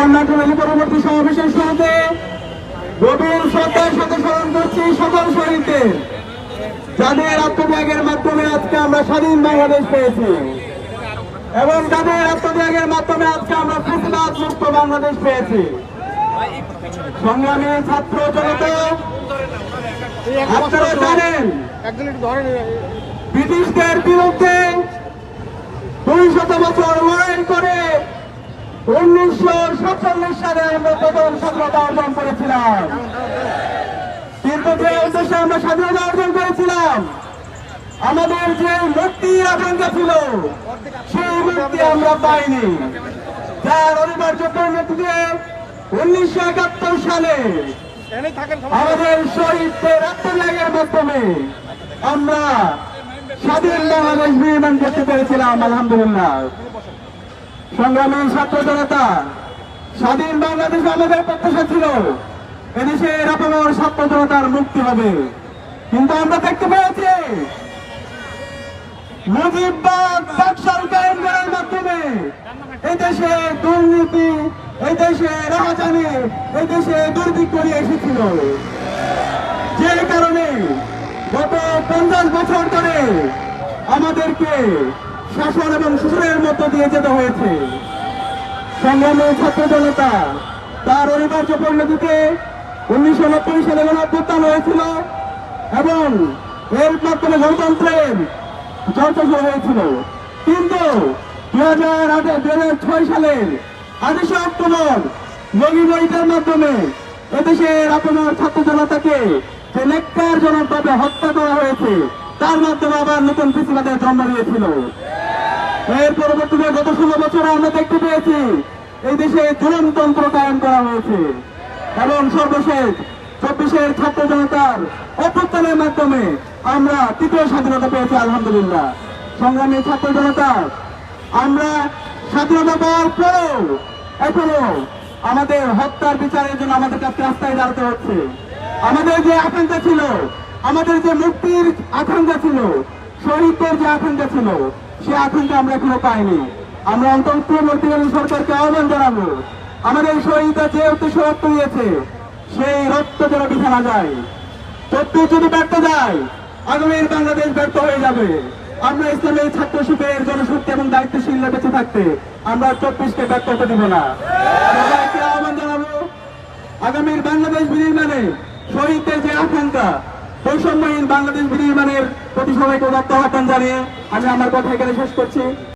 কর্ণাটক পরবর্তী সমাবেশের শুরুতে সাথে স্মরণ করছি সকল শহীদদের যাদের আত্মত্যাগের মাধ্যমে আজকে আমরা স্বাধীন বাংলাদেশ পেয়েছি। এবং আত্মত্যাগের মাধ্যমে আজকে আমরা মুক্ত বাংলাদেশ পেয়েছি। সংগ্রামী ছাত্র আপনারা জানেন, ব্রিটিশদের বিরুদ্ধে দুই শত বছর করে উনিশশো সাতচল্লিশ সালে স্বাধীনতা অর্জন করেছিলাম আমাদের যে মুক্তির আকাঙ্ক্ষা ছিল, সেই মুক্তি আমরা পাইনি যার অনিবার্য পরিণতিতে উনিশশো একাত্তর সালে। আমাদের শহীদদের আত্মত্যাগের মাধ্যমে আমরা স্বাধীন বাংলাদেশ নির্মাণ করতে পেরেছিলাম, আলহামদুলিল্লাহ সংগ্রামী ছাত্র জনতা স্বাধীন বাংলাদেশ আমাদের প্রত্যাশা ছিল। আপনার ছাত্র জনতার মুক্তি হবে। কিন্তু আমরা দেখতে পেয়েছি নিয়ে এসেছিল। যে কারণে গত পঞ্চাশ বছর ধরে আমাদেরকে শাসন এবং শোষণের মধ্য দিয়ে যেতে হয়েছে। সংগ্রামী ছাত্র জনতা, তার অনিবার্য পরিণতিতে উনিশশো নব্বই সালে গণঅভ্যুত্থান হয়েছিল এবং এর মাধ্যমে গণতন্ত্রের চর্চা শুরু হয়েছিল। কিন্তু দুই হাজার আঠারো দুই হাজার ছয় সালের আঠাশে অক্টোবর লগি বইটার মাধ্যমে এদেশের আপনার ছাত্র জনতাকে যে নেককার জনকভাবে হত্যা করা হয়েছে, তার মাধ্যমে আবার নতুন কৃষিবাদের জন্ম দিয়েছিল। এর পরবর্তীতে গত ষোলো বছরে আমরা দেখতে পেয়েছি এই দেশে জনতন্ত্র কায়েম করা হয়েছে। এবং সর্বশেষ চব্বিশের ছাত্র জনতার অভ্যুত্থানের মাধ্যমে আমরা তৃতীয় স্বাধীনতা পেয়েছি, আলহামদুলিল্লাহ। সংগ্রামী ছাত্র জনতা, আমরা স্বাধীনতা পাওয়ার পরেও এখনও আমাদের হত্যার বিচারের জন্য আমাদের কাছে রাস্তায় দাঁড়াতে হচ্ছে। আমাদের যে আকাঙ্ক্ষা ছিল, আমাদের যে মুক্তির আকাঙ্ক্ষা ছিল, শহীদদের যে আকাঙ্ক্ষা ছিল, সে আকাঙ্ক্ষা আমরা এখনও পাইনি। আমরা অন্তর্বর্তীকালীন সরকারকে আহ্বান জানাব। আমাদের শহীদরা যে উদ্দেশ্য রক্ত দিয়েছে, সেই রক্ত যেন বিছানা যায়। চব্বিশ যদি ব্যর্থ যায়, আগামীর বাংলাদেশ ব্যর্থ হয়ে যাবে। আমরা ইসলামের ছাত্র শিবিরের জনশক্তি এবং দায়িত্বশীল বেঁচে থাকতে আমরা চব্বিশকে ব্যর্থ হতে দিব না। আহ্বান জানাব, আগামীর বাংলাদেশ বিনির্মাণে শহীদদের যে আকাঙ্ক্ষা, বৈষম্যহীন বাংলাদেশ বিনির্মাণের প্রতি সবাইকে উদাত্ত আহ্বান জানিয়ে আমি আমার কথা এখানে শেষ করছি।